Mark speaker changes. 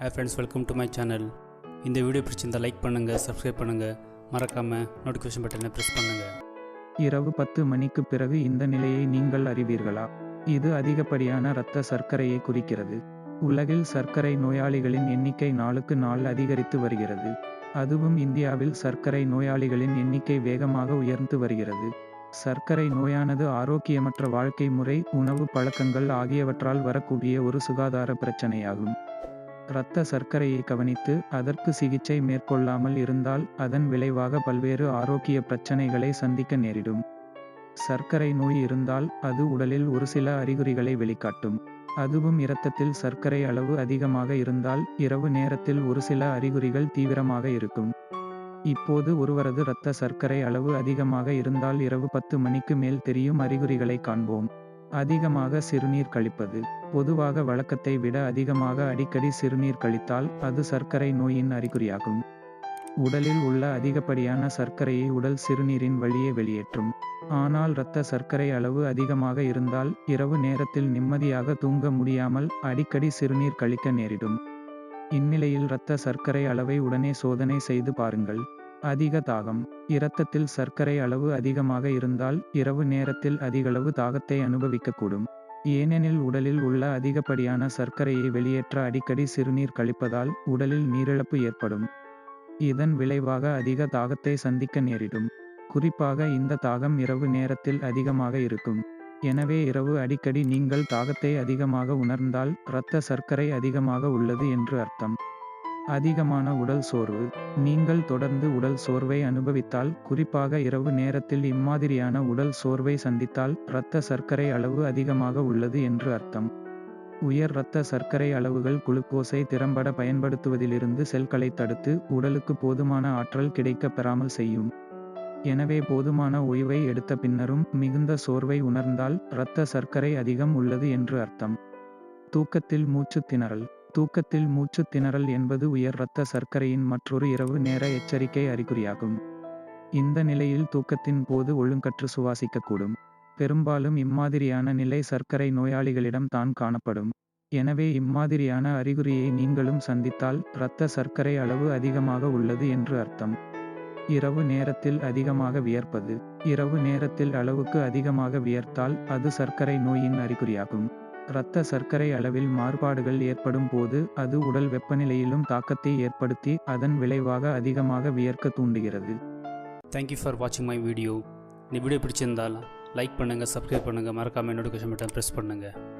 Speaker 1: Hey friends welcome to my channel இந்த video பிடிச்சிருந்தால் like பண்ணுங்கள் சப்ஸ்கிரைப் பண்ணுங்கள் மறக்காமல் நோட்டிஃபிகேஷன் பட்டனை ப்ரெஸ் பண்ணுங்கள்
Speaker 2: இரவு பத்து மணிக்கு பிறகு இந்த நிலையை நீங்கள் அறிவீர்களா? இது அதிகப்படியான இரத்த சர்க்கரையை குறிக்கிறது. உலகில் சர்க்கரை நோயாளிகளின் எண்ணிக்கை நாளுக்கு நாள் அதிகரித்து வருகிறது. அதுவும் இந்தியாவில் சர்க்கரை நோயாளிகளின் எண்ணிக்கை வேகமாக உயர்ந்து வருகிறது. சர்க்கரை நோயானது ஆரோக்கியமற்ற வாழ்க்கை முறை உணவு பழக்கங்கள் ஆகியவற்றால் வரக்கூடிய ஒரு சுகாதார பிரச்சனையாகும். இரத்த சர்க்கரையை கவனித்து அதற்கு சிகிச்சை மேற்கொள்ளாமல் இருந்தால் அதன் விளைவாக பல்வேறு ஆரோக்கிய பிரச்சனைகளை சந்திக்க நேரிடும். சர்க்கரை நோய் இருந்தால் அது உடலில் ஒரு சில அறிகுறிகளை வெளிக்காட்டும். அதுவும் இரத்தத்தில் சர்க்கரை அளவு அதிகமாக இருந்தால் இரவு நேரத்தில் ஒரு சில அறிகுறிகள் தீவிரமாக இருக்கும். இப்போது ஒருவரது இரத்த சர்க்கரை அளவு அதிகமாக இருந்தால் இரவு பத்து மணிக்கு மேல் தெரியும் அறிகுறிகளை காண்போம். அதிகமாக சிறுநீர் கழிப்பது. பொதுவாக வழக்கத்தை விட அதிகமாக அடிக்கடி சிறுநீர் கழித்தால் அது சர்க்கரை நோயின் அறிகுறியாகும். உடலில் உள்ள அதிகப்படியான சர்க்கரையை உடல் சிறுநீரின் வழியே வெளியேற்றும். ஆனால் இரத்த சர்க்கரை அளவு அதிகமாக இருந்தால் இரவு நேரத்தில் நிம்மதியாக தூங்க முடியாமல் அடிக்கடி சிறுநீர் கழிக்க நேரிடும். இந்நிலையில் இரத்த சர்க்கரை அளவை உடனே சோதனை செய்து பாருங்கள். அதிக தாகம். இரத்தத்தில் சர்க்கரை அளவு அதிகமாக இருந்தால் இரவு நேரத்தில் அதிகளவு தாகத்தை அனுபவிக்கக்கூடும். ஏனெனில் உடலில் உள்ள அதிகப்படியான சர்க்கரையை வெளியேற்ற அடிக்கடி சிறுநீர் கழிப்பதால் உடலில் நீரிழப்பு ஏற்படும். இதன் விளைவாக அதிக தாகத்தை சந்திக்க நேரிடும். குறிப்பாக இந்த தாகம் இரவு நேரத்தில் அதிகமாக இருக்கும். எனவே இரவு அடிக்கடி நீங்கள் தாகத்தை அதிகமாக உணர்ந்தால் இரத்த சர்க்கரை அதிகமாக உள்ளது என்று அர்த்தம். அதிகமான உடல் சோர்வு. நீங்கள் தொடர்ந்து உடல் சோர்வை அனுபவித்தால் குறிப்பாக இரவு நேரத்தில் இம்மாதிரியான உடல் சோர்வை சந்தித்தால் இரத்த சர்க்கரை அளவு அதிகமாக உள்ளது என்று அர்த்தம். உயர் இரத்த சர்க்கரை அளவுகள் குளுக்கோஸை திறம்பட பயன்படுத்துவதிலிருந்து செல்களை தடுத்து உடலுக்கு போதுமான ஆற்றல் கிடைக்கப் பெறாமல் செய்யும். எனவே போதுமான ஓய்வை எடுத்த பின்னரும் மிகுந்த சோர்வை உணர்ந்தால் இரத்த சர்க்கரை அதிகம் உள்ளது என்று அர்த்தம். தூக்கத்தில் மூச்சு திணறல். தூக்கத்தில் மூச்சு திணறல் என்பது உயர் இரத்த சர்க்கரையின் மற்றொரு இரவு நேர எச்சரிக்கை அறிகுறியாகும். இந்த நிலையில் தூக்கத்தின் போது ஒழுங்கற்று சுவாசிக்கக்கூடும். பெரும்பாலும் இம்மாதிரியான நிலை சர்க்கரை நோயாளிகளிடம் தான் காணப்படும். எனவே இம்மாதிரியான அறிகுறியை நீங்களும் சந்தித்தால் இரத்த சர்க்கரை அளவு அதிகமாக உள்ளது என்று அர்த்தம். இரவு நேரத்தில் அதிகமாக வியர்ப்பது. இரவு நேரத்தில் அளவுக்கு அதிகமாக வியர்த்தால் அது சர்க்கரை நோயின் அறிகுறியாகும். இரத்த சர்க்கரை அளவில் மாறுபாடுகள் ஏற்படும் போது அது உடல் வெப்பநிலையிலும் தாக்கத்தை ஏற்படுத்தி அதன் விளைவாக அதிகமாக வியர்க்க தூண்டுகிறது.
Speaker 1: தேங்க்யூ ஃபார் வாட்சிங் மை வீடியோ இந்த வீடியோ பிடிச்சிருந்தால் லைக் பண்ணுங்கள் சப்ஸ்கிரைப் பண்ணுங்கள் மறக்காமல் நோட்டிஃபிகேஷன் பட்டன் ப்ரெஸ் பண்ணுங்கள்